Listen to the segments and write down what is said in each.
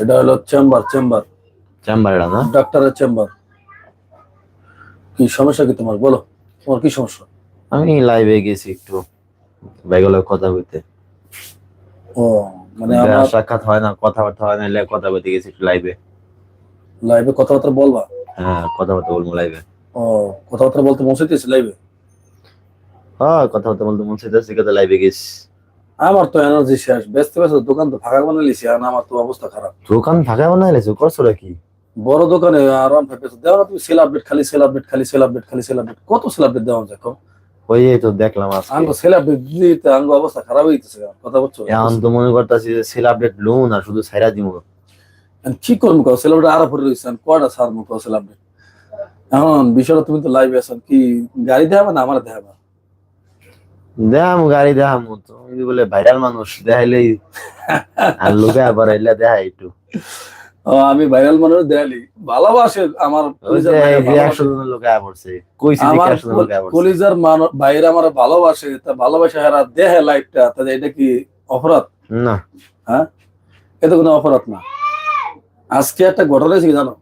এটা হলো chamber chamber. Chamber এটা না ডাক্তারের চেম্বার। কি সমস্যা কি তোমার? বলো তোমার কি সমস্যা? আমি লাইভে গেছি একটু বাইগুলো কথা বলতে। ও মানে আমার সাক্ষাৎ হয় না কথাবার্তা হয় না এলে কথা বলতে গেছি একটু লাইভে লাইভে কথাবার্তা বলবা? হ্যাঁ কথাবার্তা বলব লাইভে ও কথাবার্তা বলতে পৌঁছাইতেছি লাইভে হ্যাঁ কথাবার্তা বলতে মন চাইতেছে কথা লাইভে গেছি। আমার তো এনার্জি শেষ। ব্যস্ত ব্যস্ত দোকান তো ফাঁকা বানিয়ে লিছি আর আমার তো অবস্থা খারাপ। দোকান ফাঁকা বানাই লেছো করছ কি বড় দোকানে আরাম পেয়েছে দেওয়া না তুমি সেল আপডেট খালি সেল আপডেট খালি সেল আপডেট খালি সেল আপডেট কত সেল আপডেট দেওয়া যায় ওই তো দেখলাম আজকে। আঙ্গ সেল আপডেট দিতে আঙ্গ অবস্থা খারাপ হইতেছে কথা বলছো? এখন তো মনে করতেছি যে সেল আপডেট লোন আর শুধু ছাইরা দিব আমি কি করব কাউ সেল আপডেট আরও পরে রয়েছে কয়টা সার মুখ সেল আপডেট এখন বিষয়টা তুমি তো লাইভে আছো কি গাড়ি দেখাবা না আমার দেখাবা? দেখাম গাড়ি দেখাম তুমি বলে ভাইরাল মানুষ দেখাইলেই আর লোকে আবার এলে দেখাই একটু। আমি ভাইরাল মানুষ দেখালি। ভালোবাসে আমার কলিজার ভাইরা আমার ভালোবাসে তা ভালোবাসে হারা দেহে লাইফটা তাহলে এটা কি অপরাধ? না। এটা কোনো অপরাধ না। আজকে একটা ঘটনা হয়েছে জানো?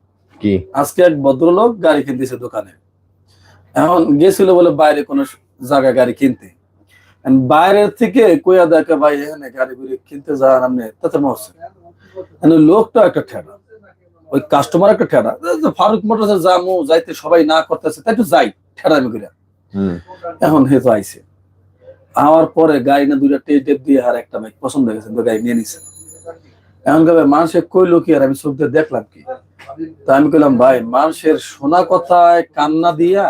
কি? আজকে এক ভদ্রলোক গাড়ি কিনতেছে দোকানে। এখন গেছিল বলে বাইরে কোনো জায়গায় গাড়ি কিনতে। বাইরের থেকে কইয়া দেখে ভাই এখানে গাড়ি গুড়ি কিনতে যান আপনি তাতে মহসে লোকটা একটা ঠেড়া ওই কাস্টমার একটা যে ফারুক মোটরসে যামু যাইতে সবাই না করতেছে তাই একটু যাই ঠেড়ামি করে এখন হে তো আইছে আমার পরে গাড়ি না দুইটা টেপ টেপ দিয়ে আর একটা বাইক পছন্দ হয়ে গেছে তো গাড়ি নিয়ে নিছে। এখন কবে মানুষে কইলো কি আর আমি চোখ দিয়ে দেখলাম কি? তা আমি কইলাম ভাই মানুষের শোনা কথায় কান্না দিয়া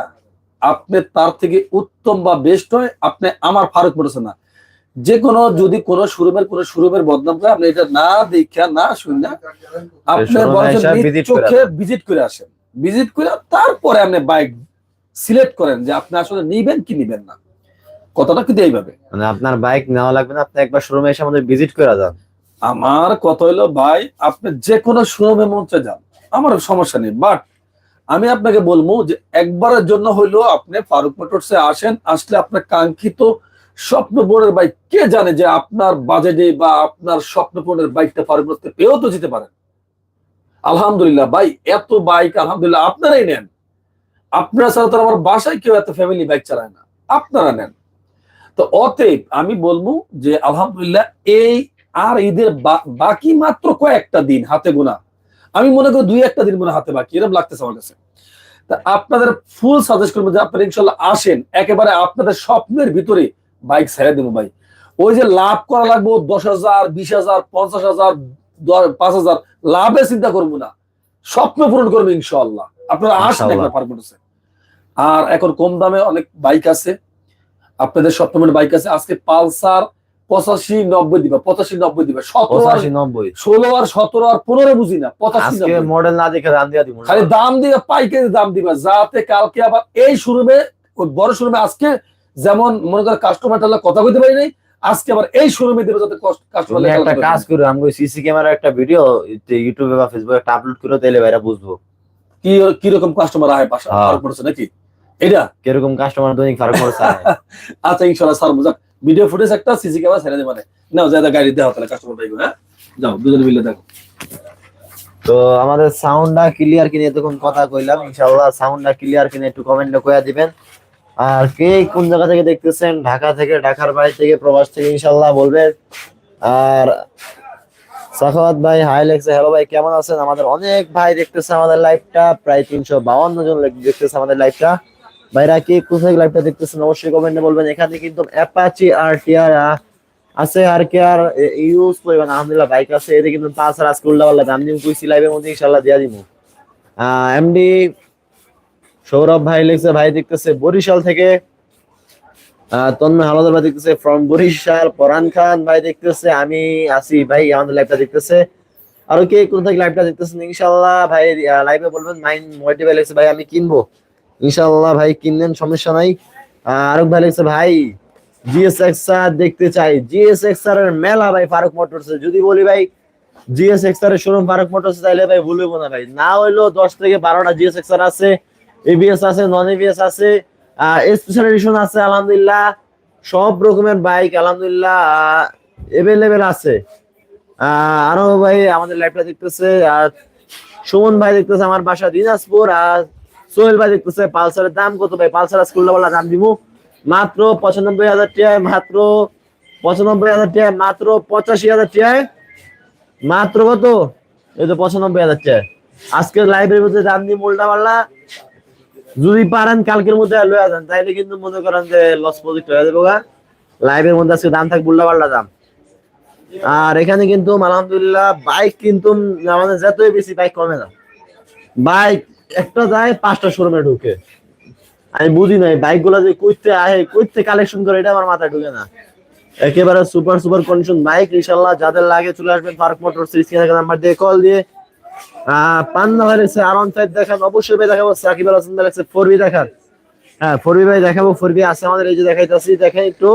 আপনি তার থেকে উত্তম বা বেস্ট হয় আপনি আমার ফারুক পড়েছে না। যে কোনো যদি কোনো শোরুমের কোনো শোরুমের বদনাম করে আপনি এটা না দেখা না শুনে আপনি visit করে চোখে ভিজিট করে আসেন। ভিজিট করে তারপরে আপনি বাইক সিলেক্ট করেন যে আপনি আসলে নিবেন কি নিবেন না। কথাটা কিন্তু এইভাবে। মানে আপনার বাইক নেওয়া লাগবে না আপনি একবার শোরুমে এসে আমাদের ভিজিট করে যান। আমার কথা হলো ভাই আপনি যে কোনো শোরুমে মঞ্চে যান। আমার সমস্যা নেই বাট আমি আপনাকে বলব যে একবারের জন্য হইল আপনি ফারুক মোটরসে আসেন, আসলে আপনার কাঙ্ক্ষিত স্বপ্নপূরণের বাইক কে জানে যে আপনার বাজেটে বা আপনার স্বপ্নপূরণের বাইকটা ফারুক মোটরসে পেয়েও তো যেতে পারেন। আলহামদুলিল্লাহ ভাই, এত বাইক আলহামদুলিল্লাহ আপনারাই নেন। আপনারা ছাড়া তো আমার বাসায় কেউ এত ফ্যামিলি বাইক চালায় না। আপনারা নেন। তো অতএব আমি বলব যে আলহামদুলিল্লাহ এই আর ঈদের বাকি মাত্র কয়েকটা দিন হাতে গোনা আমি মনে করি দুই একটা দিন মনে হাতে বাকি এরকম লাগতেছে আমার কাছে। তা আপনাদের ফুল সাজেস্ট করব যে আপনারা ইনশাল্লাহ আসেন একেবারে আপনাদের স্বপ্নের ভিতরে বাইক ছেড়ে দেবো ভাই। ওই যে লাভ করা লাগবে দশ হাজার বিশ হাজার পঞ্চাশ হাজার পাঁচ হাজার লাভে চিন্তা করব না। স্বপ্ন পূরণ করব ইনশাল্লাহ। আপনারা আসেন। একবার পারফরমেন্সে আর এখন কম দামে অনেক বাইক আছে। আপনাদের স্বপ্নের বাইক আছে। আজকে পালসার পঁচাশি নব্বই দিবা পঁচাশি নব্বই দিবা। পঁচাশি নব্বই। ষোলো আর সতেরো আর পনেরো বুঝি না পঁচাশি মডেল না দেখে দিয়া দিব খালি দাম দিবা পাইকারি দাম দিবা যাতে কালকে আবার এই শোরুমে ওই বড় শোরুমে আজকে যেমন মনে করে কাস্টমার কথা কইতে পারি নাই আজকে আবার এই শোরুমে দেবে যাতে কাস্টমার একটা কাজ করো আমি সিসি ক্যামেরা একটা ভিডিও ইউটিউবে বা ফেসবুকে একটা আপলোড করে তাইলে ভাইরা বুঝব। কি কাস্টমার আয় পাশা হ্যাঁ। নাকি? এটা কীরকম কাস্টমার দৈনিক ফারাক আচ্ছা ইনশাল্লাহ স্যার বুঝা ভিডিও ফুটেজ একটা সিসি ক্যামেরা ছেড়ে দেবে নাও যাই গাড়ি দেওয়া তাহলে কাস্টমার পাইবো হ্যাঁ? যাও, দুজনে মিলে দেখো। তো আমাদের সাউন্ডটা ক্লিয়ার কিনে এতক্ষণ কথা কইলাম, ইনশাআল্লাহ সাউন্ডটা ক্লিয়ার কিনে একটু কমেন্টে কইয়া দিবেন। আর কে কোন জায়গা থেকে দেখতেছেন, ঢাকা থেকে, ঢাকার বাইরে থেকে, প্রবাস থেকে, ইনশাআল্লাহ বলবেন। আর সাখাওয়াত ভাই হাই লেখছে হ্যালো ভাই, কেমন আছেন? আমাদের অনেক ভাই দেখতেছে আমাদের লাইভটা প্রায় তিনশো বাউন্ন জন দেখতেছে আমাদের লাইভটা ভাইরা কে কোথায় লাইভটা দেখতেছেন অবশ্যই কমেন্টে বলবেন। এখানে কিন্তু অ্যাপাচি আর আছে আর কি আর ইউজ আলহামদুলিল্লাহ বাইক আছে। এতে কিন্তু পাঁচ লাইভের মধ্যে ইনশাল্লাহ দিয়া দিব। এমডি সৌরভ ভাই লিখছে, ভাই দেখতেছে বরিশাল থেকে। তন্ময় হালাদার ভাই দেখতেছে ফ্রম বরিশাল, পরান খান ভাই দেখতেছে, আমি আসি ভাই, আমাদের লাইভটা দেখতেছে। আরও কে কোন থেকে লাইভটা দেখতেছেন? ইনশাল্লাহ ভাই লাইভে বলবেন, মাইন্ড মোটিভ ভাই লিখছে ভাই আমি কিনবো। ইনশাল্লাহ ভাই, কিনলেন, সমস্যা নাই। আরক ভাই লিখছে, ভাই জিএসএক্স আর দেখতে চাই। জিএসএক্স আর এর মেলা ভাই ফারুক মোটরস। যদি বলি ভাই জিএসএক্স আর শোরুম ফারুক মোটরস চাইলে ভাই ভুলবো না ভাই। না হইল দশ থেকে বারোটা জিএসএক্স আর আছে এবিএস আছে নন এবিএস আছে স্পেশাল এডিশন আছে, আলহামদুলিল্লাহ। সব রকমের বাইক আলহামদুলিল্লাহ এভেলেবেল আছে। আরও ভাই আমাদের লাইভটা দেখতেছে, আর সুমন ভাই দেখতেছে, আমার বাসা দিনাজপুর, আর সোহেল ভাই দেখতেছে, পালসারের দাম কত ভাই? পালসার স্কুল বলা দাম দিব মাত্র পঁচানব্বই হাজার টাকায়, মাত্র পঁচানব্বই হাজার টাকায়, মাত্র পঁচাশি হাজার টাকায়। মাত্র কত? এই তো পঁচানব্বই হাজার টাকায়। আজকে লাইভের মধ্যে দাম দিয়ে মোল্টা পাল্লা যদি পারেন কালকের মধ্যে লয়ে যান তাইলে কিন্তু মনে করেন যে লস প্রজেক্ট হয়ে যাবে লাইভের মধ্যে আজকে দাম থাকবে উল্টা পাল্টা দাম। আর এখানে কিন্তু আলহামদুলিল্লাহ বাইক কিন্তু আমাদের যতই বেশি বাইক কমে না। বাইক একটা যায়, পাঁচটা শোরুমে ঢুকে। আমি বুঝি নাই বাইকগুলা যে কইতে আহে, কইতে কালেকশন করে, এটা আমার মাথায় ঢুকে না। একেবারে সুপার সুপার কন্ডিশন বাইক ইনশাল্লাহ যাদের লাগে চলে আসবেন ফারুক মোটর সিরিজ নাম্বার দিয়ে কল দিয়ে। পান্না ভাই লাগছে আর অন সাইড দেখান, অবশ্যই ভাই দেখাবো, সাকিব আল হাসান লাগছে ফোর বি দেখান। হ্যাঁ ফোর বি ভাই দেখাবো, ফোর বি আছে আমাদের, এই যে দেখাইতেছি, দেখেন একটু।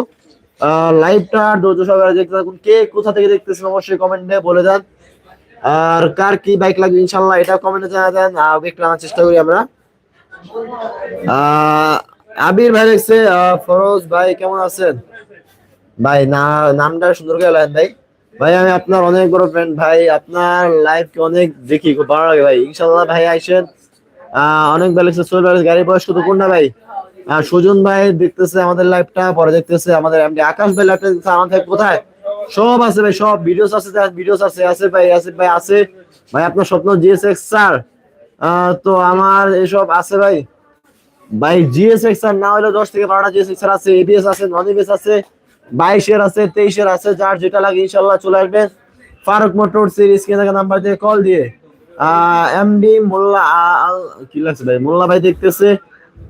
লাইভটা ধৈর্য সহকারে দেখতে থাকুন, কে কোথা থেকে দেখতেছেন অবশ্যই কমেন্টে বলে দেন। আর কার কি বাইক লাগবে ইনশাল্লাহ এটা কমেন্টে জানা দেন আর একটু আনার চেষ্টা করি আমরা। আবির ভাই দেখছে ফরোজ ভাই কেমন আছেন? ভাই, না, নামটা সুন্দর করে লাগেন ভাই। ভাই, আমি আপনার অনেক বড় ফ্রেন্ড ভাই, আপনার লাইফ কে অনেক দেখি, খুব ভালো লাগে ভাই। ইনশাল্লাহ ভাই আইসেন অনেক ভালো লাগছে। সোহেল ভাই গাড়ি বয়স কত কোনটা ভাই সুজন ভাই দেখতেছে আমাদের লাইফটা পরে দেখতেছে আমাদের এমডি আকাশ ভাই দেখতেছে আমাদের কোথায়? সব আছে ভাই, সব ভিডিওস আছে ভিডিওস আছে আছে ভাই আছে ভাই আছে। ভাই, আপনার স্বপ্ন জিএসএক্স স্যার তো আমার এসব আছে ভাই। ভাই জিএসএক্স আর না হলে দশ থেকে বারোটা জিএসএক্স আছে এবিএস আছে নন এবিএস আছে, বাইশের আছে, তেইশের আছে, যার যেটা লাগে ইনশাল্লাহ চলে আসবেন ফারুক মোটর সিরিজ থাকা নাম্বার দিয়ে কল দিয়ে। এমডি মোল্লা কি লাগছে ভাই? মোল্লা ভাই দেখতেছে।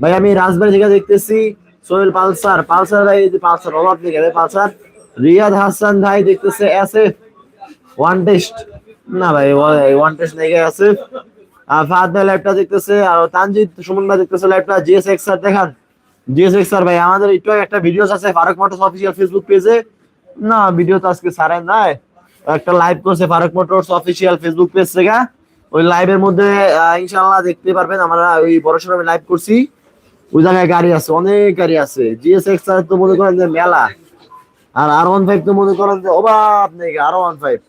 ভাই, আমি রাজবাড়ি থেকে দেখতেছি, সোহেল পালসার। পালসার ভাই পালসার অভাব নেই পালসার। রিয়াদ হাসান ভাই দেখতেছে এসএফ ওয়ান টেস্ট না ভাই ওয়ান টেস্ট নেই আছে আর ফাহাদ ভাই লাইভটা দেখতেছে, আর তানজিদ সুমন ভাই দেখতেছে লাইভটা জিএস এক্স স্যার দেখান। জিএস এক্স স্যার ভাই, আমাদের একটু একটা ভিডিও আছে ফারুক মোটরস অফিসিয়াল ফেসবুক পেজে না ভিডিও তো আজকে সারে নাই। একটা লাইভ করছে Farooq motors official Facebook page থেকে। ওই লাইভের মধ্যে ইনশাআল্লাহ দেখতে পারবেন। আমরা ওই বড় লাইভ করছি। ওই জায়গায় গাড়ি আছে, অনেক গাড়ি আছে। জিএস এক্স স্যার তো মনে করেন যে মেলা। আর আর ওয়ান ফাইভ তো মনে করেন যে অভাব নেই আর ওয়ান ফাইভ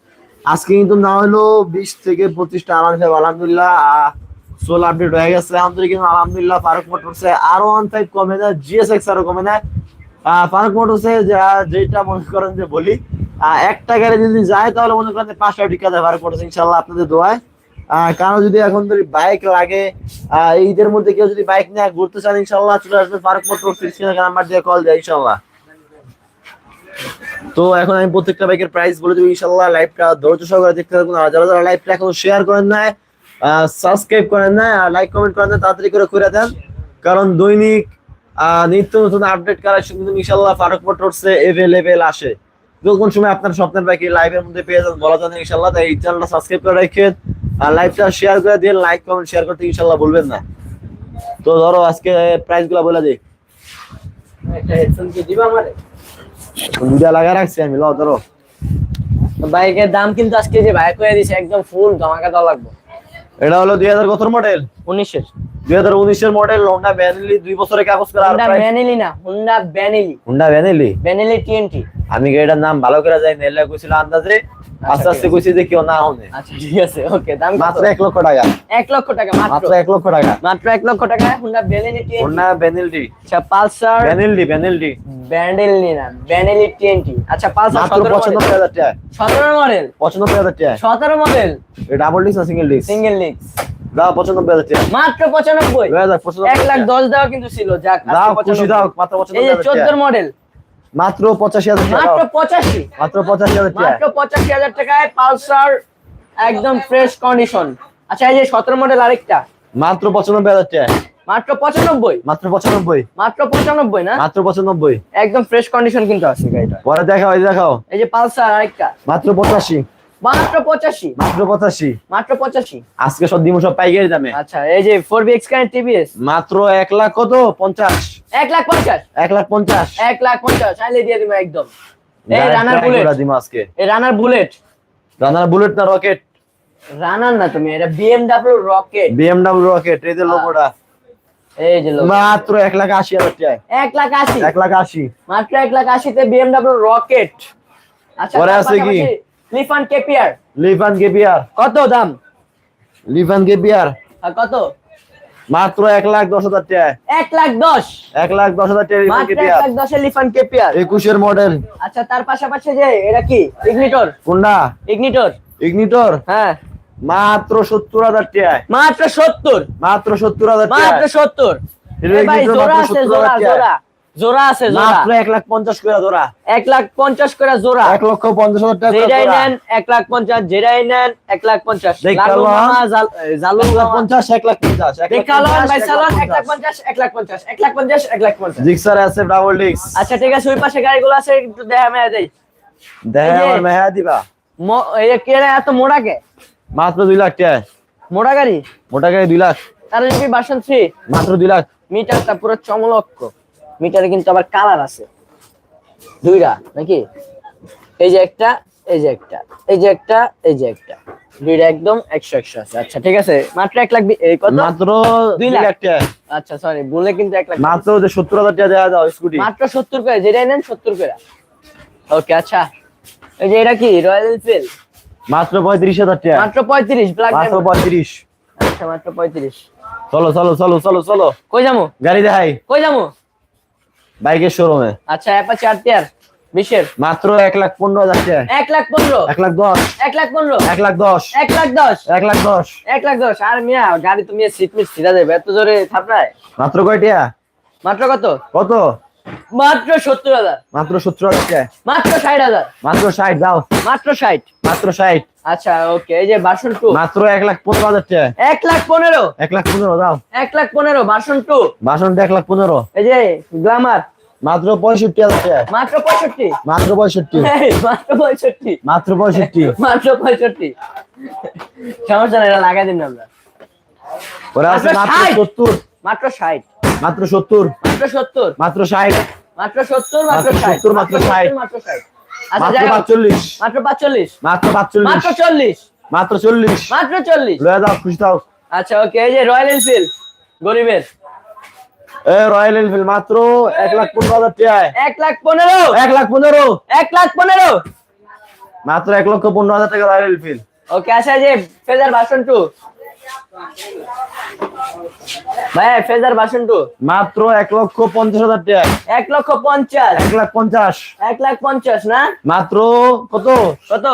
আজকে কিন্তু না হলো বিশ থেকে পঁচিশটা আর ওয়ান ফাইভ আলহামদুলিল্লাহ সোল আপডেট হয়ে গেছে। আলহামদুলিল্লাহ আলহামদুলিল্লাহ ফারুক মোটরসে আর ওয়ান ফাইভ কমে না জিএস এক্স আরও কমে না ফারুক মোটরসে যেটা মনে করেন যে বলি একটা গাড়ি যদি যায় তাহলে মনে করেন পাঁচটা টিকা দেয় ফারুক মোটরস ইনশাল্লাহ আপনাদের দোয়ায়। আহ, কারও যদি এখন যদি বাইক লাগে ঈদের মধ্যে কেউ যদি বাইক নিয়ে ঘুরতে চান ইনশাল্লাহ চলে আসবে ফারুক মোটরস নাম্বার দিয়ে কল দেয় ইনশাল্লাহ তো এখন আমি প্রত্যেকটা বাইকের প্রাইস বলে দেবো ইনশাল্লাহ লাইভটা ধৈর্য সহকারে দেখতে থাকুন। আর যারা যারা লাইভটা এখন শেয়ার করেন না সাবস্ক্রাইব করেন না আর লাইক কমেন্ট করেন না তাড়াতাড়ি করে করে দেন। কারণ দৈনিক নিত্য নতুন আপডেট কালেকশন কিন্তু ইনশাল্লাহ ফারুক মোটরসে এভেলেবেল আসে। কোন সময় আপনার স্বপ্নের বাইকে লাইভের মধ্যে পেয়ে যান বলা জানেন ইনশাল্লাহ তাই এই চ্যানেলটা সাবস্ক্রাইব করে রাখেন। আর লাইভটা শেয়ার করে দিয়ে লাইক কমেন্ট শেয়ার করতে ইনশাল্লাহ বলবেন না। তো ধরো আজকে প্রাইসগুলা বলে দিই। একটা হেডফোন কি দিবা আমারে? দুটা লাগা রাখছি আমি ল ধরো। বাইকের দাম কিন্তু আজকে যে ভাই হয়ে দিছে একদম ফুল ধমাকা দেওয়া লাগবে। এটা হলো দুই হাজার কতর মডেল উনিশের। দুই হাজার উনিশের মডেল হোন্ডা ব্যানেলি দুই বছরের কাগজ করা হুন্ডা ব্যানেলি না Honda Benelli Honda Benelli Benelli TNT আমি গাড়িটার নাম ভালো করে যাই নেলে কইছিল আন্দাজে? আস্তে আস্তে কইছি যে কেউ না হনে আচ্ছা ঠিক আছে ওকে দাম মাত্র এক লক্ষ টাকা। এক লক্ষ টাকা মাত্র। মাত্র এক লক্ষ টাকা। মাত্র এক লক্ষ টাকা Honda Benelli TNT Honda Benelli আচ্ছা পালসার ভ্যানিলি ব্যান্ডেলি না ব্যানেলি টিএনটি আচ্ছা পালসার মাত্র পঁচানব্বই হাজার টাকা সতেরো মডেল পঁচানব্বই হাজার টাকা সতেরো মডেল ডাবল ডিস্ক না সিঙ্গেল ডিস্ক সিঙ্গেল লিক্স দাও পঁচানব্বই হাজার টাকা মাত্র পঁচানব্বই। এক লাখ দশ দেওয়া কিন্তু ছিল যাক দাও খুশি 95 দাও মাত্র পঁচানব্বই মডেল মাত্র পঁচাশি হাজার টাকা। মাত্র পঁচাশি। মাত্র পঁচাশি হাজার টাকা। মাত্র পঁচাশি হাজার টাকায় পালসার একদম ফ্রেশ কন্ডিশন আচ্ছা এই যে সতেরো মডেল আরেকটা। মাত্র পঁচানব্বই হাজার টাকা। মাত্র পঁচানব্বই। মাত্র পঁচানব্বই। মাত্র পঁচানব্বই না? মাত্র পঁচানব্বই। একদম ফ্রেশ কন্ডিশন কিন্তু আছে গাড়িটা। পরে দেখাও এই দেখাও। এই যে পালসার আরেকটা। মাত্র পঁচাশি। মাত্র পঁচাশি। মাত্র পঁচাশি। মাত্র পঁচাশি। আজকে সব দিমু সব পাইকারি দামে। আচ্ছা এই যে four B X current TVS মাত্র এক লাখ কত? পঞ্চাশ। এক লাখ পঞ্চাশ। এক লাখ পঞ্চাশ। এক লাখ পঞ্চাশ চাইলে দিয়ে দিব একদম। এই রানার বুলেট আজকে। এই রানার বুলেট রানার বুলেট না রকেট রানার না তুমি এটা বিএমডাব্লিউ রকেট বিএমডব্লিউ রকেট এই যে লোগোটা এই যে logo। মাত্র এক লাখ আশি হাজার টাকা এক লাখ আশি। এক লাখ আশি। মাত্র এক লাখ আশিতে বিএমডাব্লিউ রকেট আচ্ছা পরে আছে কি? লিফান কেপিয়ার লিফান কেপিয়ার কত দাম? লিফান কেপিয়ার আর কত? মাত্র এক লাখ দশ হাজার টাকা। এক লাখ দশ। এক লাখ দশ হাজার টাকা একুশের মডেল আচ্ছা তার পাশাপাশি যে এটা কি? ইগনিটর কোনটা? ইগনিটর ইগনিটর হ্যাঁ। মাত্র সত্তর হাজার টাকা মাত্র সত্তর। মাত্র সত্তর হাজার মাত্র সত্তর। জোড়া আছে 70,000 জোড়া টাকা। জোড়া জোড়া আছে জোড়া মাত্র এক লাখ পঞ্চাশ করে ধরা এক লাখ করে জোড়া লক্ষ পঞ্চাশ হাজার টাকা করে নেন এক লাখ পঞ্চাশ যেটাই নেন এক লাখ পঞ্চাশ লালু মামা, জালু লাখ। পঞ্চাশ এক লাখ পঞ্চাশ এক লাখ দেখালন পঞ্চাশ, ভাই এক লাখ সালন এক লাখ জিক্সার আছে ডাবল ডিক্স আচ্ছা ঠিক আছে ওই পাশে গাড়িগুলো আছে একটু দেখা মেয়া দেই দেখে এই আমার মেহা দিবা ম- এই যে কে এত মোটা কে মাত্র লাখ টাকা গাড়ি মোটা গাড়ি দুই লাখ কি থ্রি মাত্র দুই লাখ মিটারটা পুরো চমলক্ষ মিটারে কিন্তু আবার কালার আছে। দুইটা নাকি? এই যে একটা এই যে একটা এই যে একটা এই যে একটা। দুইটা একদম একশো একশো আছে। আচ্ছা ঠিক আছে। মাত্র এক লাখ এই কত? মাত্র দুই লাখ। টাকা। আচ্ছা সরি বলে কিন্তু এক লাখ মাত্র যে সত্তর হাজার টাকা দেওয়া দাও স্কুটি। মাত্র সত্তর করে যেটাই নেন সত্তর করে। ওকে আচ্ছা। এই যে এটা কি? রয়্যাল এনফিল্ড মাত্র পঁয়ত্রিশ হাজার টাকা। মাত্র পঁয়ত্রিশ ব্ল্যাক মাত্র পঁয়ত্রিশ। আচ্ছা মাত্র পঁয়ত্রিশ। চলো চলো চলো চলো চলো। কই যাব? গাড়ি দেখাই। কই যাব? বাইকের শোরুমে আচ্ছা অ্যাপাচি আর টিয়ার বিশের মাত্র এক লাখ পনেরো হাজার টাকা এক লাখ পনেরো এক লাখ দশ এক লাখ পনেরো এক লাখ দশ এক লাখ দশ এক লাখ দশ এক লাখ দশ আর মিয়া গাড়ি তুমি সিট মিট ছিড়া দেবে এত জোরে থাপড়ায় মাত্র কয়টিয়া মাত্র কত কত মাত্র সত্তর হাজার মাত্র সত্তর হাজার টাকা মাত্র ষাট হাজার মাত্র ষাট দাও মাত্র ষাট মাত্র ষাট আচ্ছা ওকে এই যে বাসন টু মাত্র এক লাখ পনেরো হাজার টাকা এক লাখ পনেরো এক লাখ পনেরো দাও এক লাখ পনেরো বাসন টু বাসনটা এক লাখ পনেরো এই যে গ্লামার মাত্র পঁয়ষট্টি হাজার টাকা। মাত্র পঁয়ষট্টি? মাত্র পঁয়ষট্টি। মাত্র পঁয়ষট্টি। মাত্র পঁয়ষট্টি। মাত্র পঁয়ষট্টি। সমস্যা নাই এটা লাগাই দিন আমরা। ওরা আছে মাত্র মাত্র 60 সত্তর। মাত্র ষাট। মাত্র সত্তর। মাত্র সত্তর। মাত্র ষাট। মাত্র সত্তর মাত্র মাত্র ষাট। মাত্র ষাট। আচ্ছা মাত্র পাঁচচল্লিশ। মাত্র পাঁচচল্লিশ। মাত্র পাঁচচল্লিশ। মাত্র চল্লিশ। মাত্র চল্লিশ। মাত্র চল্লিশ। লয়ে খুশি দাও। আচ্ছা ওকে এই যে রয়্যাল এনফিল্ড গরিবের। রয়্যাল এনফিল্ড মাত্র এক লাখ পনেরো হাজার টাকায়। এক লাখ পনেরো। এক লাখ পনেরো। এক লাখ পনেরো। মাত্র এক লক্ষ পনেরো হাজার টাকা রয়্যাল এনফিল্ড ওকে আচ্ছা যে ফেজার টু ভাই ফেজার ভাষণ টু মাত্র এক লক্ষ পঞ্চাশ হাজার টাকা এক লক্ষ পঞ্চাশ। এক লাখ পঞ্চাশ। এক লাখ পঞ্চাশ না? মাত্র কত? কত?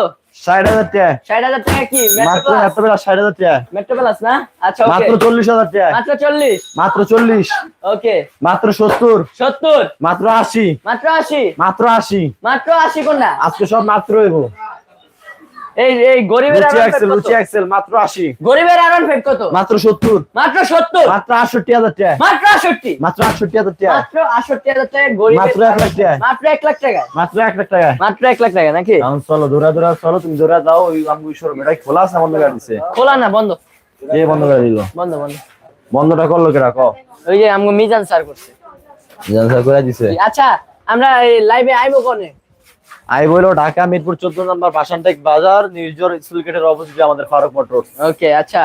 ষাট হাজার টাকা। ষাট হাজার টাকা কি? মাত্র এত বেলা ষাট হাজার টাকা। মেট্রো প্লাস না? আচ্ছা মাত্র চল্লিশ হাজার টাকা। মাত্র চল্লিশ? মাত্র চল্লিশ। ওকে মাত্র সত্তর। সত্তর? মাত্র আশি। মাত্র আশি? মাত্র আশি। মাত্র আশি কোনটা? আজকে সব মাত্র হইব। এই এই গরিবের লুচি এক্সেল মাত্র আশি। গরিবের আরন ফেট কত? মাত্র সত্তর। মাত্র সত্তর? মাত্র আটষট্টি হাজার টাকা। মাত্র আষট্টি মাত্র আটষট্টি হাজার টাকা। মাত্র আষট্টি হাজার টাকা গরিবের মাত্র এক লাখ টাকা। মাত্র এক লাখ টাকা। মাত্র এক লাখ টাকা। মাত্র এক লাখ টাকা নাকি? এখন চলো দৌড়া দৌড়া চলো তুমি দৌড়া দাও ওই আমগুই শোরুম এটা খোলা আছে বন্ধ করে দিছে। খোলা না বন্ধ। কে বন্ধ করে দিল। বন্ধ বন্ধ। বন্ধটা করল কে রাখো। ওই যে আমগো মিজান স্যার করছে। জানসা করে দিছে। আচ্ছা আমরা এই লাইভে আইবো কোনে? আই বইলো ঢাকা মিরপুর চোদ্দ নম্বর বাসানটেক বাজার নিউজর স্কুল গেটের অপোজিটে আমাদের ফারুক মোটর ওকে আচ্ছা।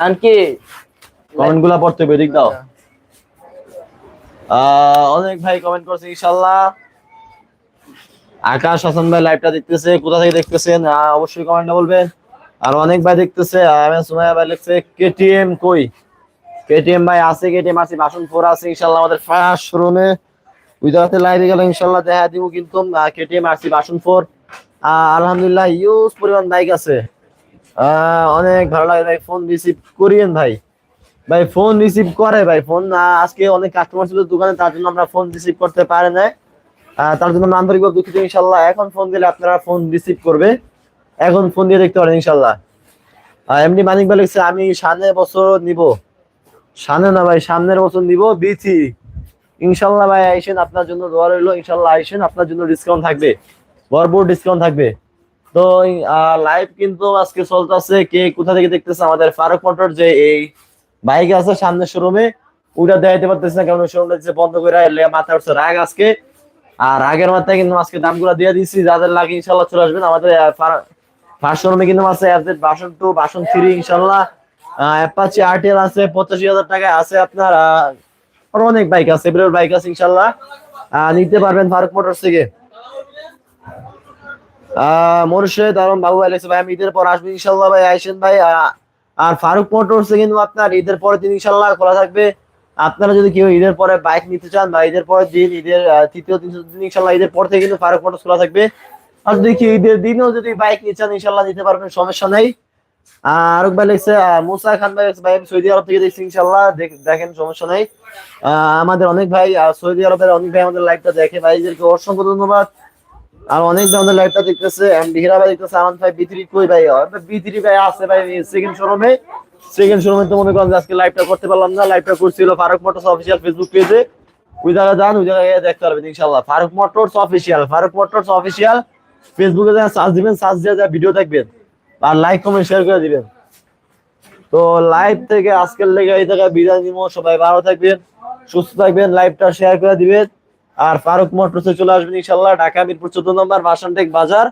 আনকি কমেন্টগুলা পড়তে হবে এদিক দাও। অনেক ভাই কমেন্ট করছে ইনশাল্লাহ। আকাশ হাসান ভাই লাইভটা দেখতেছে কোথা থেকে দেখতেছেন? অবশ্যই কমেন্টে বলবেন। আর অনেক ভাই দেখতেছে আমি সুমাইয়া ভাই লিখছে কেটিএম কই? কেটিএম ভাই আছে কেটিএম আছে বাসন ফোর আছে ইনশাল্লাহ আমাদের ফার্স্ট শোরুমে জায়গাতে লাইভে গেলে ইনশাল্লাহ দেখা দিব কিন্তু কেটিএম আসি বাসন ফোর আলহামদুলিল্লাহ ইউজ পরিমাণ বাইক আছে। অনেক ভালো লাগে ভাই ফোন রিসিভ করিয়েন ভাই। ভাই ফোন রিসিভ করে ভাই ফোন আজকে অনেক কাস্টমার ছিল দোকানে, তার জন্য আমরা ফোন রিসিভ করতে পারে না তার জন্য আমরা আন্তরিকভাবে দুঃখিত ইনশাল্লাহ এখন ফোন দিলে আপনারা ফোন রিসিভ করবে। এখন ফোন দিয়ে দেখতে পারেন ইনশাল্লাহ এমনি মানিক ভাই লিখছে, আমি সামনের বছর নিব। সামনে না ভাই, সামনের বছর নিব বিথি ইনশাল্লাহ ভাই, আইসেন আপনার জন্য দোয়া রইল। ইনশাল্লাহ আইসেন, আপনার জন্য ডিসকাউন্ট থাকবে। ভরপুর ডিসকাউন্ট থাকবে। তো লাইভ কিন্তু আজকে চলতেছে। কে কোথা থেকে দেখতেছে? আমাদের ফারুক মোটর যে এই বাইক আছে সামনের শোরুমে ওটা দেখাইতে পারতেছে না কারণ শোরুমটা দিচ্ছে বন্ধ করে মাথা উঠছে রাগ আজকে। আর আগের মাথায় কিন্তু আজকে দামগুলো দিয়ে দিচ্ছি যাদের লাগে ইনশাল্লাহ চলে আসবেন। আমাদের ফার্স্ট শোরুমে কিন্তু আছে বাসন টু বাসন থ্রি ইনশাল্লাহ আছে, পঁচাশি হাজার টাকায় আছে আপনার আরও অনেক বাইক আছে এবারের বাইক আছে ইনশাল্লাহ নিতে পারবেন ফারুক মোটরস থেকে। মুর্শেদ আলম বাবু আলেক্স ভাই, আমি ঈদের পর আসব ইনশাল্লাহ ভাই, আইসেন ভাই। আর ফারুক মোটরস কিন্তু আপনার ঈদের পরের দিন ইনশাল্লাহ খোলা থাকবে। আপনারা যদি কেউ ঈদের পরে বাইক নিতে চান বা ঈদের পরের দিন, ঈদের তৃতীয় দিন দিন ইনশাল্লাহ ঈদের পর থেকে কিন্তু ফারুক মোটরস খোলা থাকবে। আর যদি কেউ ঈদের দিনেও যদি বাইক নিতে চান ইনশাল্লাহ নিতে পারবেন, সমস্যা নেই। লিখছে মুসা খান ভাই ভাই সৌদি আরব থেকে দেখছি ইনশাল্লাহ দেখেন, সমস্যা নেই। আমাদের অনেক ভাই সৌদি আরবের অনেক ভাই আমাদের লাইভটা দেখে। অসংখ্য ধন্যবাদ। আর অনেক ভাই আমাদের লাইভটা দেখতেছে বিহিরা ভাই দেখতেছে, আনন্দ ভাই কই ভাই? ভাই আছে ভাই, সেকেন্ড শোরুমে। সেকেন্ড শোরুমে তো মনে করেন আজকে লাইভটা করতে পারলাম না। লাইভটা করছিল ফারুক মোটরস অফিসিয়াল ফেসবুক পেজে ওই জায়গায় যান, ওই জায়গায় গিয়ে দেখতে পারবেন ইনশাল্লাহ Farooq motors official Farooq motors official ফেসবুকে যা সার্চ দিবেন সার্চ দিয়ে যা ভিডিও দেখবেন। আর লাইক কমেন্ট শেয়ার করে দিবেন। তো লাইভ থেকে আজকের লেগে এই জায়গায় বিদায় নিব। সবাই ভালো থাকবেন, সুস্থ থাকবেন লাইভটা শেয়ার করে দিবেন। আর ফারুক মোটরসে চলে আসবেন ইনশাল্লাহ, ঢাকা মিরপুর চোদ্দ নম্বর বাসানটেক বাজার।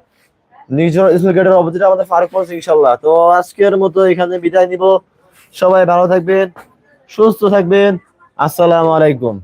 নিজের স্কুল গেটের অপোজিট আমাদের ফারুক মোটরস ইনশাল্লাহ। তো আজকের মতো এখানে বিদায় নিব। সবাই ভালো থাকবেন, সুস্থ থাকবেন। আসসালামু আলাইকুম।